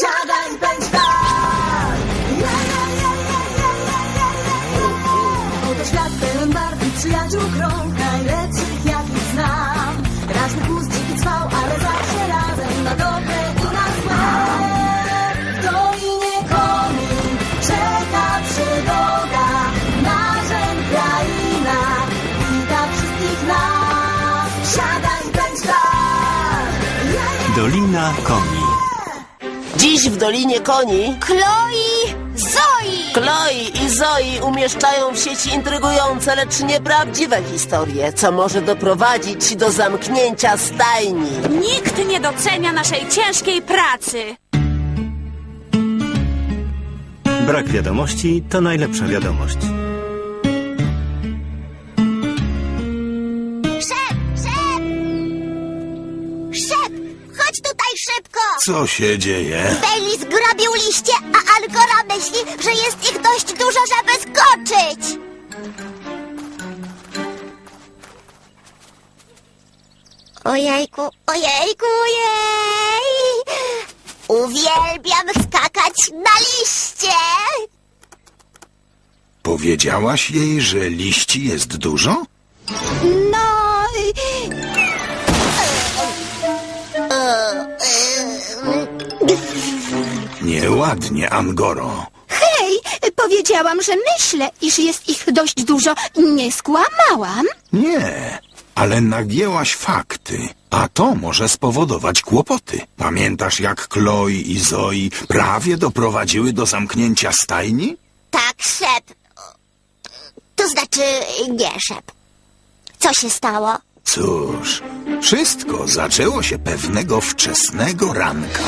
Siadaj, pędź tak! Oto świat pełen barw przyjaciół krąg Najlepszych jakich znam Każdy pust dziki trwał, ale zawsze razem Na dobre i na złe W czeka Marzeń kraina Wita wszystkich nas Siadaj, tak! Dolina. Dziś w Dolinie Koni Chloe! Zoe! Chloe i Zoe umieszczają w sieci intrygujące, lecz nieprawdziwe historie, co może doprowadzić do zamknięcia stajni. Nikt nie docenia naszej ciężkiej pracy. Brak wiadomości to najlepsza wiadomość. Co się dzieje? Bailey zgrabił liście, a Algora myśli, że jest ich dość dużo, żeby skoczyć! Ojejku, ojejku, ojej! Uwielbiam skakać na liście! Powiedziałaś jej, że liści jest dużo? No... Nieładnie, Angoro. Hej, powiedziałam, że myślę, iż jest ich dość dużo. Nie skłamałam. Nie, ale nagięłaś fakty, a to może spowodować kłopoty. Pamiętasz, jak Chloe i Zoe prawie doprowadziły do zamknięcia stajni? Tak, szep. To znaczy, nie szep. Co się stało? Cóż, wszystko zaczęło się pewnego wczesnego ranka.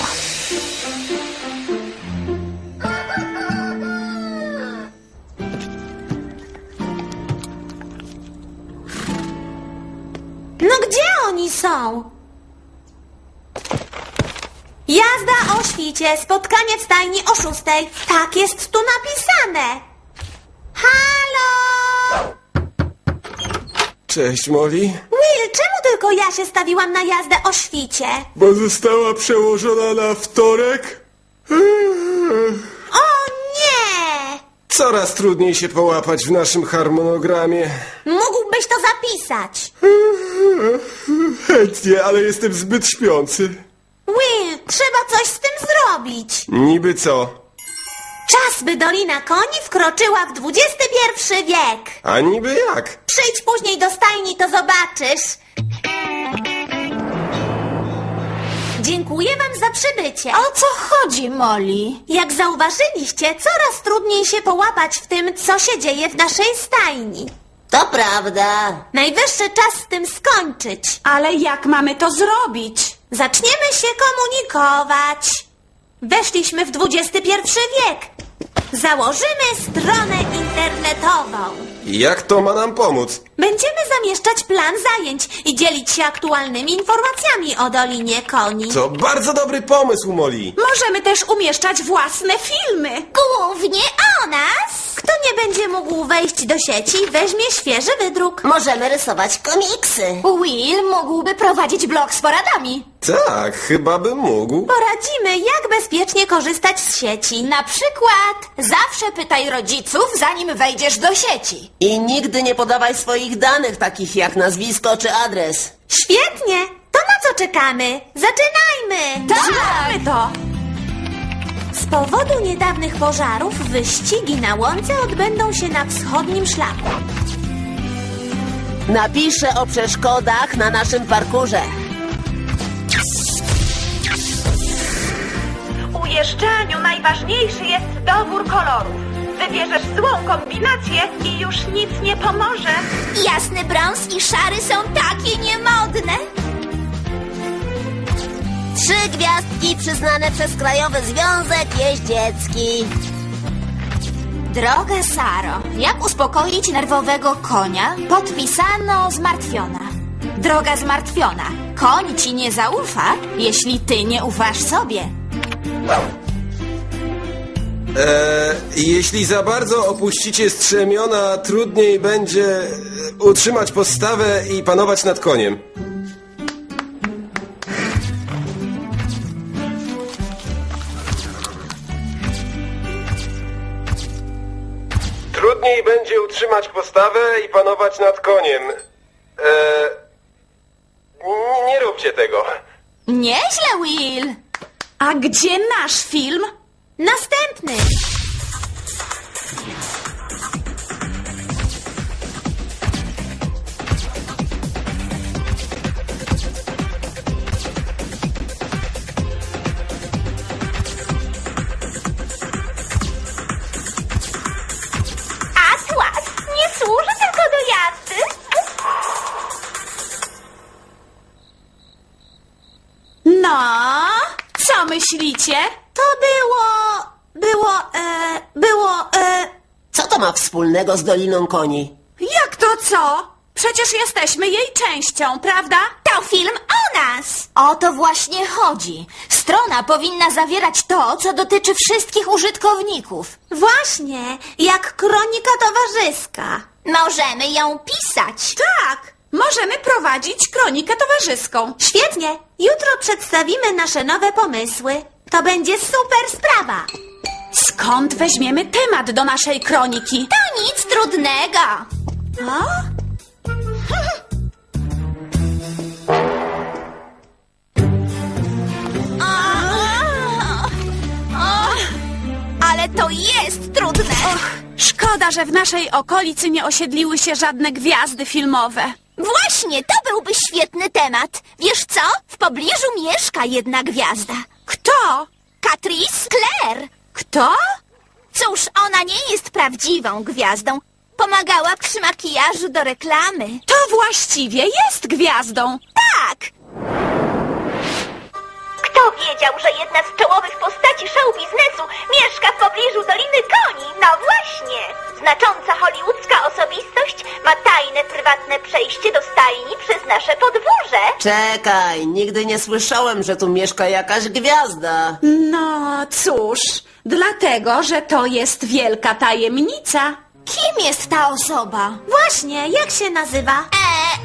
Są? Jazda o świcie, spotkanie w stajni o szóstej. Tak jest tu napisane. Halo! Cześć, Molly. Will, czemu tylko ja się stawiłam na jazdę o świcie? Bo została przełożona na wtorek? O nie! Coraz trudniej się połapać w naszym harmonogramie. Mógłbyś to zapisać. Chętnie, ale jestem zbyt śpiący. Will, trzeba coś z tym zrobić. Niby co? Czas, by Dolina Koni wkroczyła w XXI wiek. A niby jak? Przyjdź później do stajni, to zobaczysz. Dziękuję wam za przybycie. O co chodzi, Molly? Jak zauważyliście, coraz trudniej się połapać w tym, co się dzieje w naszej stajni. To prawda. Najwyższy czas z tym skończyć. Ale jak mamy to zrobić? Zaczniemy się komunikować. Weszliśmy w XXI wiek. Założymy stronę internetową. Jak to ma nam pomóc? Będziemy zamieszczać plan zajęć i dzielić się aktualnymi informacjami o Dolinie Koni. To bardzo dobry pomysł, Molly. Możemy też umieszczać własne filmy. Głównie nas! Kto nie będzie mógł wejść do sieci, weźmie świeży wydruk. Możemy rysować komiksy. Will mógłby prowadzić blog z poradami. Tak, chyba bym mógł. Poradzimy, jak bezpiecznie korzystać z sieci. Na przykład zawsze pytaj rodziców, zanim wejdziesz do sieci. I nigdy nie podawaj swoich danych, takich jak nazwisko czy adres. Świetnie! To na co czekamy? Zaczynajmy! Tak! to. Z powodu niedawnych pożarów wyścigi na łące odbędą się na wschodnim szlaku. Napiszę o przeszkodach na naszym parkurze. W ujeżdżaniu najważniejszy jest dobór kolorów. Wybierzesz złą kombinację i już nic nie pomoże. Jasny brąz i szary są takie niemodne. Trzy gwiazdki przyznane przez Krajowy Związek Jeździecki. Droga Saro, jak uspokoić nerwowego konia? Podpisano zmartwiona. Droga zmartwiona, koń ci nie zaufa, jeśli ty nie ufasz sobie. Eee, jeśli za bardzo opuścicie strzemiona, trudniej będzie e, utrzymać postawę i panować nad koniem. Utrzymać postawę i panować nad koniem. Eee, nie róbcie tego. Nieźle, Will. A gdzie nasz film? Następny. Wspólnego z Doliną Koni? jak to co? Przecież jesteśmy jej częścią, prawda? To film o nas. O to właśnie chodzi. Strona powinna zawierać to, co dotyczy wszystkich użytkowników. Właśnie, jak kronika towarzyska. Możemy ją pisać. Tak, możemy prowadzić kronikę towarzyską. Świetnie, jutro przedstawimy nasze nowe pomysły. To będzie super sprawa. Skąd weźmiemy temat do naszej kroniki? To nic trudnego. O? Ale to jest trudne. Szkoda, że w naszej okolicy nie osiedliły się żadne gwiazdy filmowe. Właśnie, to byłby świetny temat. Wiesz co? W pobliżu mieszka jedna gwiazda. Kto? Catrice Clare. Kto? Cóż, ona nie jest prawdziwą gwiazdą. Pomagała przy makijażu do reklamy. To właściwie jest gwiazdą. Tak! Kto wiedział, że jedna z czołowych postaci show biznesu mieszka w pobliżu Doliny Koni? No właśnie! Znacząca hollywoodzka osobistość ma tajne, prywatne przejście do stajni przez nasze podwórze. Czekaj, nigdy nie słyszałem, że tu mieszka jakaś gwiazda. No cóż, dlatego, że to jest wielka tajemnica. Kim jest ta osoba? Właśnie, jak się nazywa? Eee,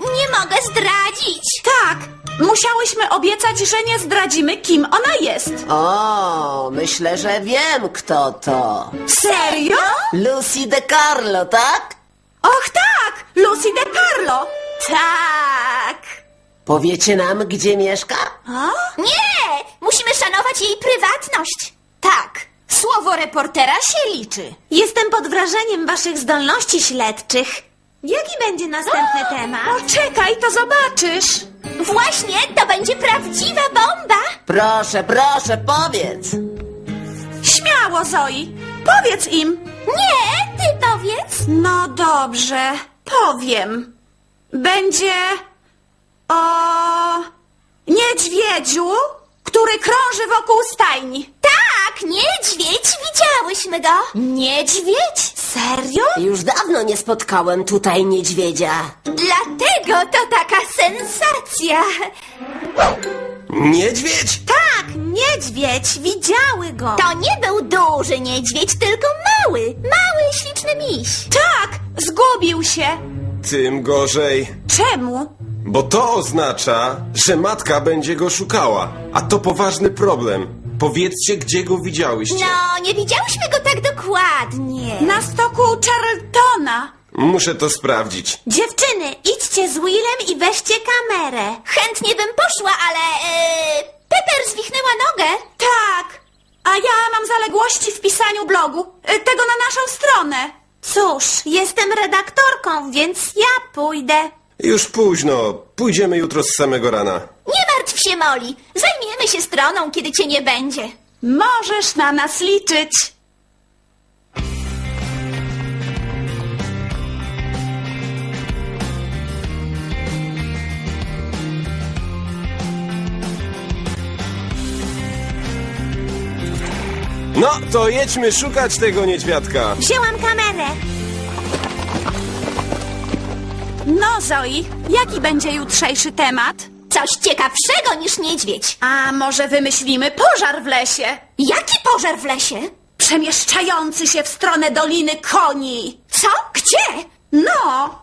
nie mogę zdradzić. Tak, musiałyśmy obiecać, że nie zdradzimy, kim ona jest. O, myślę, że wiem kto to. Serio? Lucy de Carlo, tak? Och tak, Lucy de Carlo. Tak. Powiecie nam, gdzie mieszka? O? Nie! Musimy szanować jej prywatność. Tak, słowo reportera się liczy. Jestem pod wrażeniem waszych zdolności śledczych. Jaki będzie następny temat? Poczekaj, to zobaczysz. Właśnie, to będzie prawdziwa bomba. Proszę, proszę, powiedz. Śmiało, Zoi. Powiedz im. Nie, ty powiedz. No dobrze, powiem. Będzie o niedźwiedziu, który krąży wokół stajni. Tak, niedźwiedź, widziałyśmy go. Niedźwiedź? Serio? Już dawno nie spotkałem tutaj niedźwiedzia. Dlatego to taka sensacja. Niedźwiedź? Tak, niedźwiedź, widziały go. To nie był duży niedźwiedź, tylko mały, mały, śliczny miś. Tak, zgubił się. Tym gorzej. Czemu? Bo to oznacza, że matka będzie go szukała. A to poważny problem. Powiedzcie, gdzie go widziałyście. No, nie widziałyśmy go tak dokładnie. Na stoku Charltona. Muszę to sprawdzić. Dziewczyny, idźcie z Willem i weźcie kamerę. Chętnie bym poszła, ale... Yy, Pepper zwichnęła nogę. Tak, a ja mam zaległości w pisaniu blogu, y, tego na naszą stronę. Cóż, jestem redaktorką, więc ja pójdę. Już późno. Pójdziemy jutro z samego rana. Nie martw się, Molly. Zajmiemy się stroną, kiedy cię nie będzie. Możesz na nas liczyć. No, to jedźmy szukać tego niedźwiadka. Wzięłam kamerę. No, Zoi, jaki będzie jutrzejszy temat? Coś ciekawszego niż niedźwiedź. A może wymyślimy pożar w lesie? Jaki pożar w lesie? Przemieszczający się w stronę Doliny Koni. Co? Gdzie? No,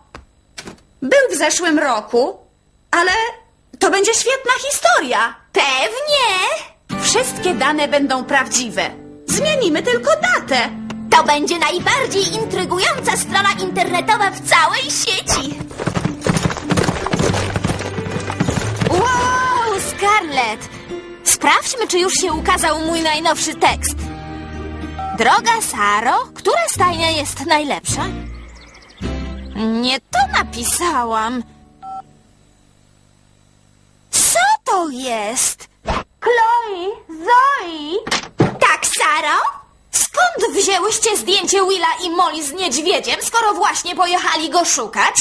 był w zeszłym roku, ale to będzie świetna historia. Pewnie. Wszystkie dane będą prawdziwe. Zmienimy tylko datę. To będzie najbardziej intrygująca strona internetowa w całej sieci. Wow, Scarlett! Sprawdźmy, czy już się ukazał mój najnowszy tekst. Droga Saro, która stajnia jest najlepsza? Nie to napisałam. Co to jest? Chloe, Zoe! Tak, Saro? Skąd wzięłyście zdjęcie Willa i Molly z niedźwiedziem, skoro właśnie pojechali go szukać?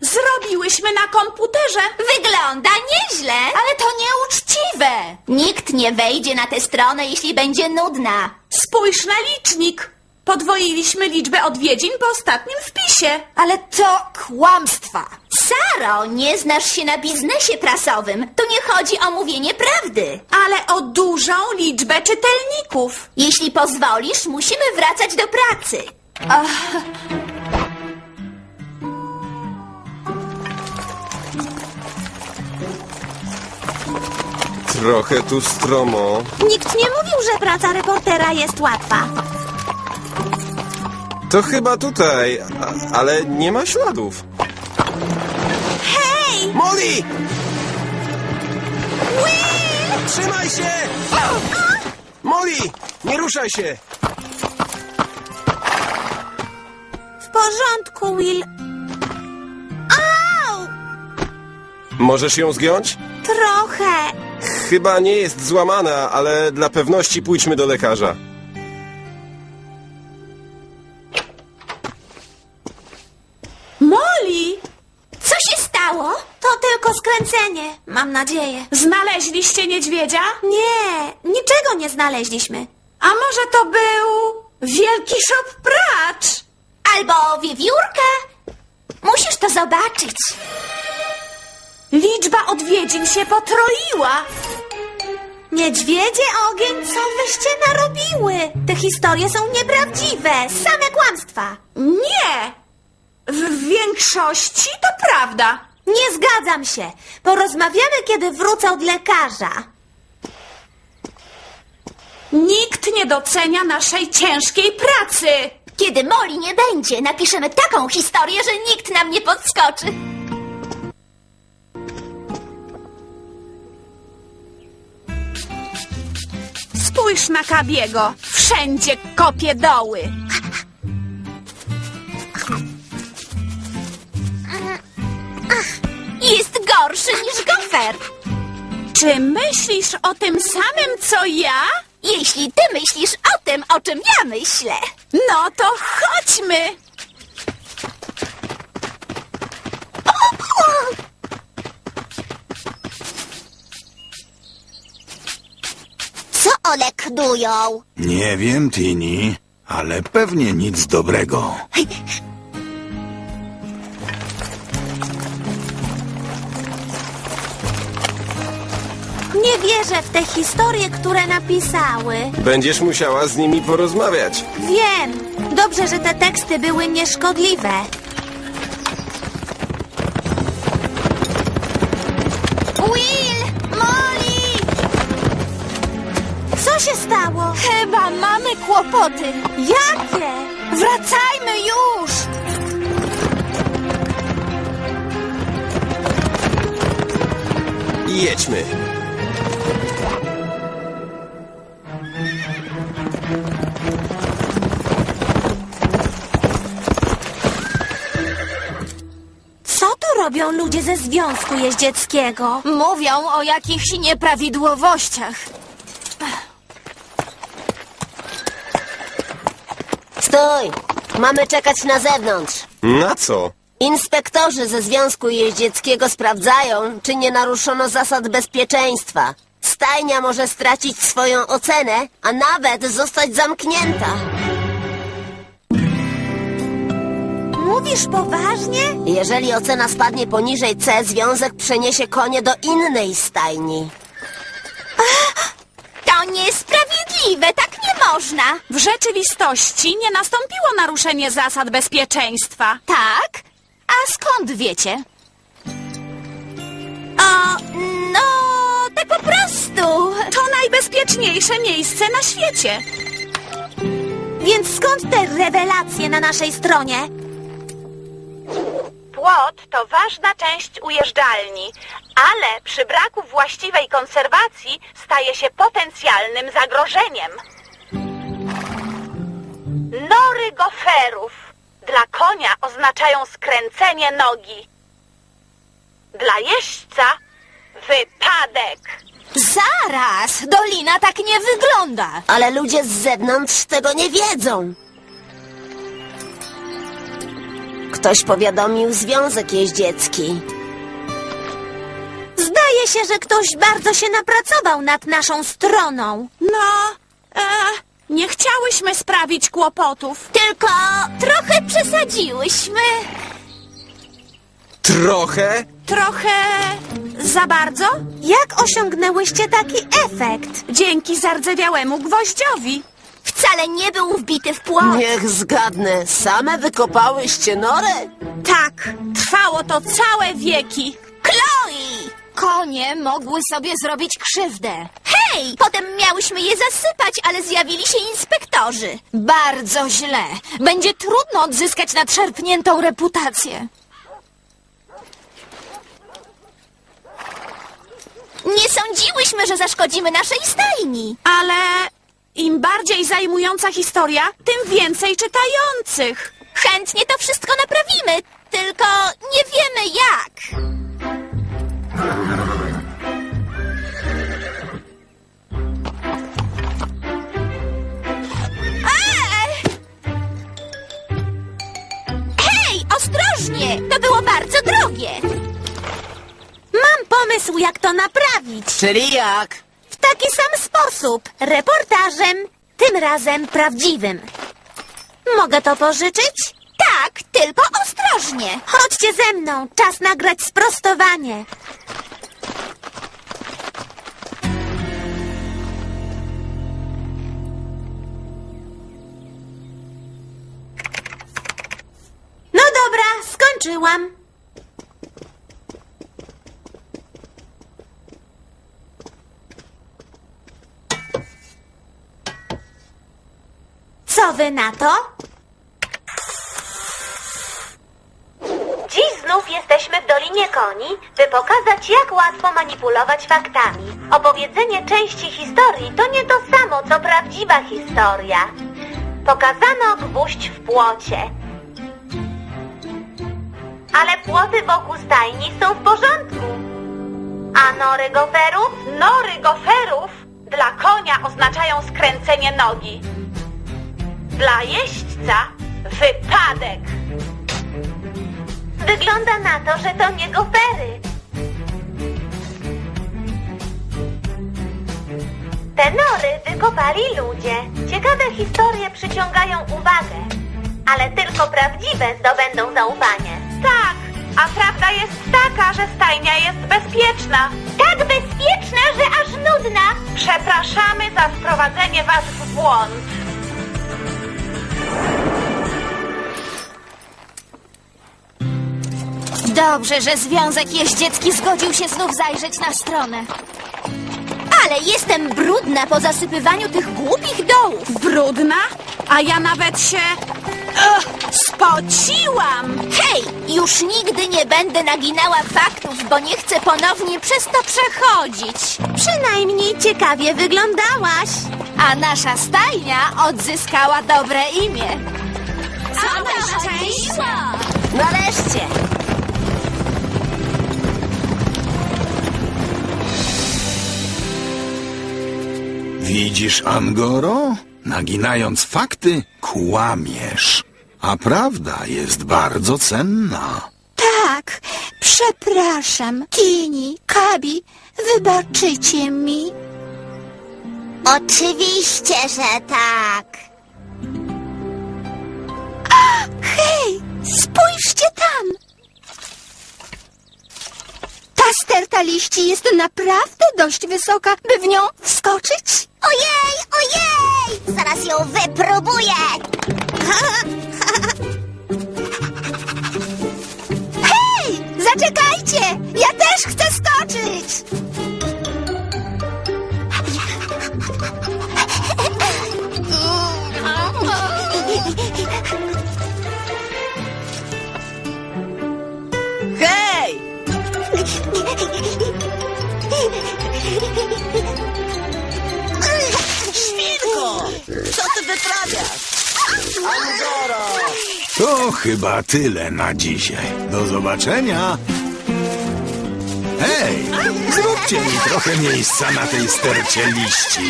Zrobiłyśmy na komputerze. Wygląda nieźle. Ale to nieuczciwe. Nikt nie wejdzie na tę stronę, jeśli będzie nudna. Spójrz na licznik. Podwoiliśmy liczbę odwiedzin po ostatnim wpisie. Ale to kłamstwa. Saro, nie znasz się na biznesie prasowym. Tu nie chodzi o mówienie prawdy. Ale o dużą liczbę czytelników. Jeśli pozwolisz, musimy wracać do pracy. Trochę tu stromo. Nikt nie mówił, że praca reportera jest łatwa. To chyba tutaj, a, ale nie ma śladów. Hej! Molly! Will! Trzymaj się! Molly! Nie ruszaj się! W porządku, Will. Au! Możesz ją zgiąć? Trochę. Chyba nie jest złamana, ale dla pewności pójdźmy do lekarza. Molly! Co się stało? To tylko skręcenie, mam nadzieję. Znaleźliście niedźwiedzia? Nie, niczego nie znaleźliśmy. A może to był wielki szop pracz? Albo wiewiórka? Musisz to zobaczyć. Liczba odwiedzin się potroiła. Niedźwiedzie ogień, co wyście narobiły? Te historie są nieprawdziwe, same kłamstwa. Nie! W większości to prawda. Nie zgadzam się. Porozmawiamy, kiedy wrócę od lekarza. Nikt nie docenia naszej ciężkiej pracy. Kiedy Molly nie będzie, napiszemy taką historię, że nikt nam nie podskoczy. Spójrz na Kabiego. Wszędzie kopie doły. Gorszy niż gofer. Czy myślisz o tym samym, co ja? Jeśli ty myślisz o tym, o czym ja myślę. No to chodźmy. Co one knują? Nie wiem, Tini, ale pewnie nic dobrego. Nie wierzę w te historie, które napisały. Będziesz musiała z nimi porozmawiać. Wiem. Dobrze, że te teksty były nieszkodliwe. Will! Molly! Co się stało? Chyba mamy kłopoty. Jakie? Wracajmy już! Jedźmy. Robią ludzie ze Związku Jeździeckiego? Mówią o jakichś nieprawidłowościach. Stój! Mamy czekać na zewnątrz. Na co? Inspektorzy ze Związku Jeździeckiego sprawdzają, czy nie naruszono zasad bezpieczeństwa. Stajnia może stracić swoją ocenę, a nawet zostać zamknięta. Mówisz poważnie? Jeżeli ocena spadnie poniżej C, związek przeniesie konie do innej stajni. To niesprawiedliwe, tak nie można. W rzeczywistości nie nastąpiło naruszenie zasad bezpieczeństwa. Tak? A skąd wiecie? O, No, tak po prostu. to najbezpieczniejsze miejsce na świecie. Więc skąd te rewelacje na naszej stronie? Płot to ważna część ujeżdżalni, ale przy braku właściwej konserwacji staje się potencjalnym zagrożeniem. Nory goferów dla konia oznaczają skręcenie nogi. Dla jeźdźca wypadek. Zaraz! Dolina tak nie wygląda! Ale ludzie z zewnątrz tego nie wiedzą. Ktoś powiadomił Związek Jeździecki. Zdaje się, że ktoś bardzo się napracował nad naszą stroną. No, e, nie chciałyśmy sprawić kłopotów. Tylko trochę przesadziłyśmy. Trochę? Trochę za bardzo? Jak osiągnęłyście taki efekt? Dzięki zardzewiałemu gwoździowi. Wcale nie był wbity w płot. Niech zgadnę, same wykopałyście norę? Tak, trwało to całe wieki. Chloe! Konie mogły sobie zrobić krzywdę. Hej! Potem miałyśmy je zasypać, ale zjawili się inspektorzy. Bardzo źle. Będzie trudno odzyskać nadszerpniętą reputację. Nie sądziłyśmy, że zaszkodzimy naszej stajni. Ale im bardziej zajmująca historia, tym więcej czytających. Chętnie to wszystko naprawimy, tylko nie wiemy jak. Eee! Hej, ostrożnie! To było bardzo drogie. Mam pomysł, jak to naprawić. Czyli jak? Taki sam sposób. Reportażem, tym razem prawdziwym. Mogę to pożyczyć? Tak, tylko ostrożnie. Chodźcie ze mną, czas nagrać sprostowanie. No dobra, skończyłam. Wy na to? Dziś znów jesteśmy w Dolinie Koni, by pokazać, jak łatwo manipulować faktami. Opowiedzenie części historii to nie to samo, co prawdziwa historia. Pokazano gwóźdź w płocie. Ale płoty wokół stajni są w porządku. A nory goferów? Nory goferów dla konia oznaczają skręcenie nogi. Dla jeźdźca wypadek. Wygląda na to, że to nie gofery. Te nory wykopali ludzie. Ciekawe historie przyciągają uwagę. Ale tylko prawdziwe zdobędą zaufanie. Tak, a prawda jest taka, że stajnia jest bezpieczna. Tak bezpieczna, że aż nudna. Przepraszamy za wprowadzenie was w błąd. Dobrze, że Związek Jeździecki zgodził się znów zajrzeć na stronę. Ale jestem brudna po zasypywaniu tych głupich dołów. Brudna? A ja nawet się... Ugh, spociłam! Hej, już nigdy nie będę naginała faktów, bo nie chcę ponownie przez to przechodzić. Przynajmniej ciekawie wyglądałaś. A nasza stajnia odzyskała dobre imię. Cała szczęśliwa! Widzisz, Angoro? Naginając fakty, kłamiesz. A prawda jest bardzo cenna. Tak, przepraszam, Kini, Kabi, wybaczycie mi. Oczywiście, że tak. Hej, spójrzcie tam! Ta sterta liści jest naprawdę dość wysoka, by w nią wskoczyć. Ojej, ojej! Zaraz ją wypróbuję. chyba tyle na dzisiaj. Do zobaczenia. Hej, zróbcie mi trochę miejsca na tej stercie liści.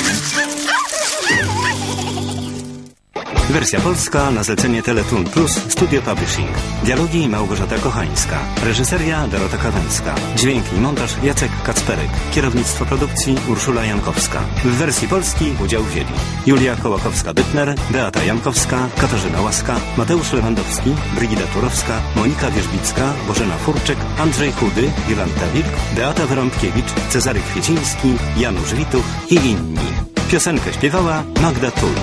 Wersja polska na zlecenie Teletoon Plus Studio Publishing. Dialogi Małgorzata Kochańska. Reżyseria Dorota Kawęcka. Dźwięk i montaż Jacek Kacperek. Kierownictwo produkcji Urszula Jankowska. W wersji polskiej udział wzięli Julia Kołakowska-Bytner, Beata Jankowska, Katarzyna Łaska, Mateusz Lewandowski, Brygida Turowska, Monika Wierzbicka, Bożena Furczyk, Andrzej Chudy, Jolanta Wilk, Beata Wyrąbkiewicz, Cezary Kwieciński, Janusz Wituch i inni. Piosenkę śpiewała Magda Tul.